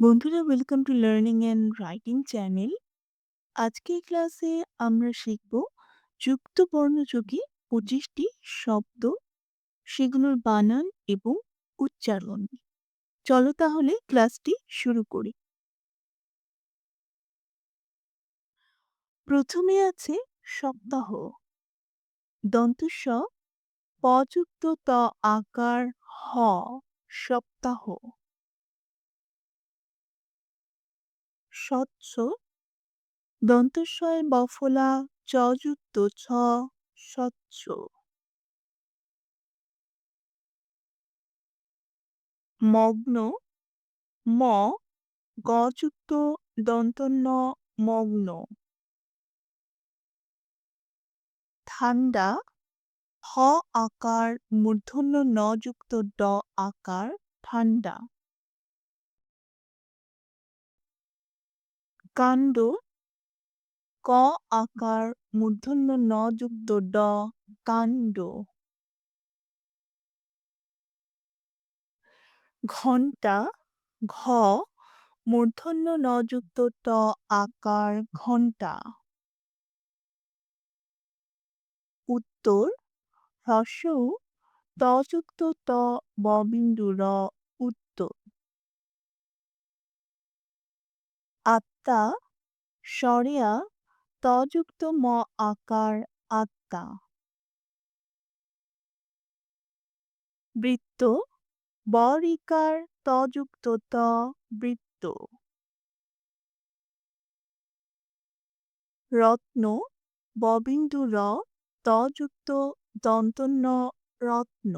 বন্ধুরা welcome to learning and writing channel আজকে ক্লাসে আমরা শিখব যুক্ত বর্ণযোগী পঁচিশটি শব্দ, সেগুলোর বানান এবং উচ্চারণ। চলো তাহলে ক্লাসটি শুরু করি। প্রথমে আছে সপ্তাহ। দন্তস্ব, পযুক্ত ত আকার, হ, সপ্তাহ। স্বচ্ছ। দন্তস্বয় বফলা চযুক্ত ছ, স্বচ্ছ। মগ্ন, ম গযুক্ত দন্তন্য, মগ্ন। ঠান্ডা, হ আকার, মূর্ধন্য, ন যুক্ত, ড আকার, ঠান্ডা। কাণ্ড ক আকার মূর্ধন্য ন যুক্ত ড কাণ্ড। ঘণ্টা ঘ মূর্ধন্য ন যুক্ত ট আকার ঘণ্টা। উত্তর হ্রস্ব উ, তযুক্ত ত ববিন্দু র উত্তর আত্মা সরেয়া তযুক্ত ম আকার আত্মা। বৃত্ত বরিকার তযুক্ত ত বৃত্ত। রত্ন ববিন্দু র তযুক্ত দন্তন্য রত্ন।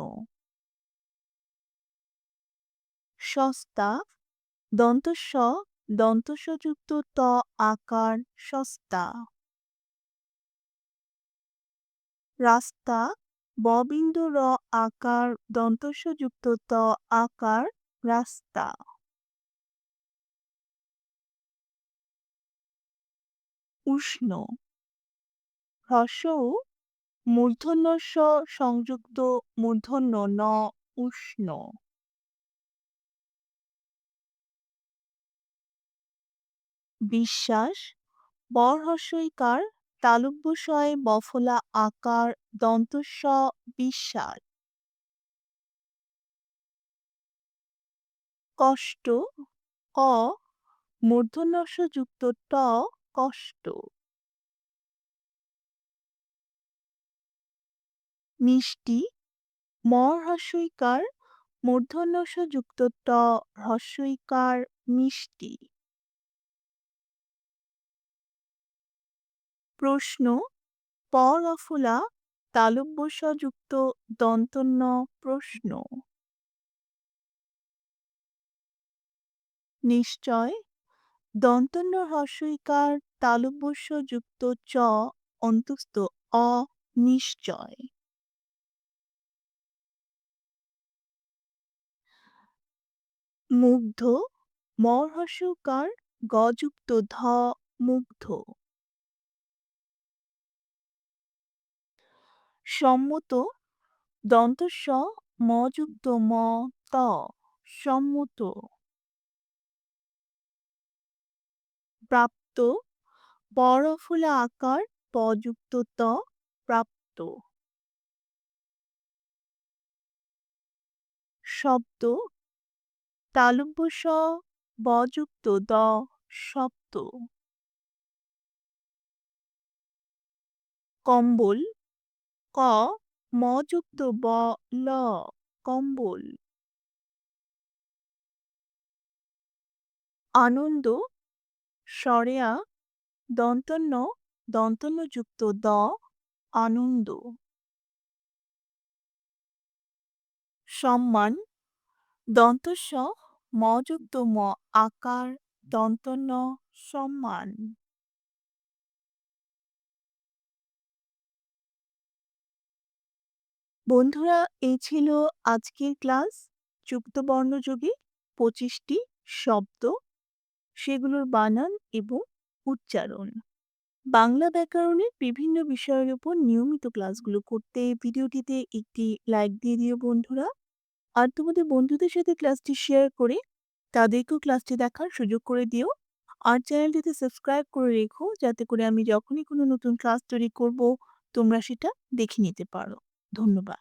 সস্তা দন্তস্ব দন্তস্বযুক্ত ত আকার সস্তা। রাস্তা ববিন্দু র আকার দন্তস্বযুক্ত ত আকার রাস্তা। উষ্ণ হ্রস্ব উ, মূর্ধন্য স সংযুক্ত মূর্ধন্য ন উষ্ণ। বিশ্বাস বরহস্যইকার তালব্যশয় বফলা আকার, দন্তস্ব, বিশ্বাস। কষ্ট, ক মূর্ধন্যস্য যুক্ত ট, কষ্ট। মিষ্টি ম হ্রস্বইকার মূর্ধন্যস্য যুক্ত ট হ্রস্বইকার মিষ্টি। প্রশ্ন পরফুলা তালব্যস্যযুক্ত দন্তন্য প্রশ্ন। নিশ্চয়, দন্তন্য হ্রস্বইকার তালব্যস্য যুক্ত চ অন্তস্থ অ নিশ্চয়। মুগ্ধ মরহস্যকার গযুক্ত ধ মুগ্ধ। সম্মত দন্তস্ব মযুক্ত ম ত সম্মত। প্রাপ্ত পরফুলা আকার পযুক্ত ত প্রাপ্ত। শব্দ তালব্য স বযুক্ত দ শব্দ। কম্বল মযুক্ত ব, ল, কম্বল। আনন্দ, সরেয়া, দন্তন্য দন্তন্য যুক্ত দ, আনন্দ। সম্মান, দন্তস্ব মযুক্ত ম, আকার, দন্তন্য, সম্মান। বন্ধুরা, এই ছিল আজকের ক্লাস যুক্ত বর্ণযোগে পঁচিশটি শব্দ, সেগুলোর বানান এবং উচ্চারণ বাংলা ব্যাকরণের বিভিন্ন বিষয়ের উপর নিয়মিত ক্লাসগুলো করতে ভিডিওটিতে একটি লাইক দিয়ে দিও বন্ধুরা আর তোমাদের বন্ধুদের সাথে ক্লাসটি শেয়ার করে তাদেরকেও ক্লাসটি দেখার সুযোগ করে দিও। আর চ্যানেলটিতে সাবস্ক্রাইব করে রেখো, যাতে করে আমি যখনই কোনো নতুন ক্লাস তৈরি করব, তোমরা সেটা দেখে নিতে পারো। ধন্যবাদ।